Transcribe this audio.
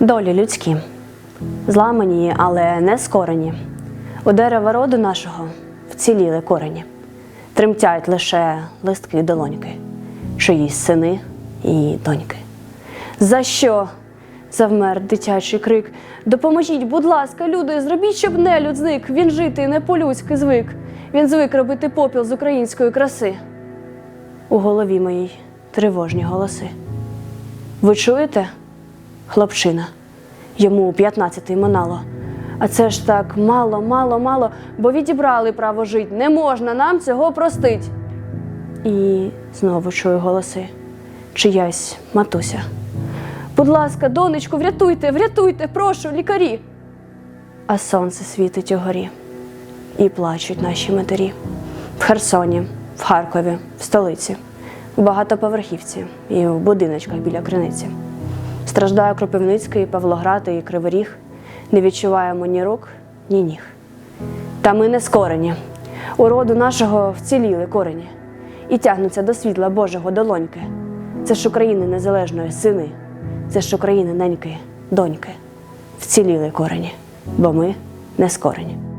Долі людські, зламані, але не скорені. У дерева роду нашого вціліли корені, тремтять лише листки долоньки, чиїсь сини і доньки. За що? завмер дитячий крик. Допоможіть, будь ласка, люди, зробіть, щоб нелюд зник. Він жити не по-людськи звик. Він звик робити попіл з української краси. У голові моїй тривожні голоси. Ви чуєте? Хлопчина. Йому 15 минало. А це ж так мало, мало, мало, бо відібрали право жить. Не можна нам цього простить. І знову чую голоси. Чиясь матуся. Будь ласка, донечку, врятуйте, врятуйте, прошу, лікарі. А сонце світить угорі. І плачуть наші матері. В Херсоні, в Харкові, в столиці, в багатоповерхівці і в будиночках біля криниці. Страждає Кропивницький, Павлоград і Кривий. Не відчуваємо ні рук, ні ніг. Та ми не скорені. У роду нашого вціліли корені і тягнуться до світла Божого долоньки. Це ж України незалежної сини, це ж України неньки, доньки. Вціліли корені, бо ми не скорені.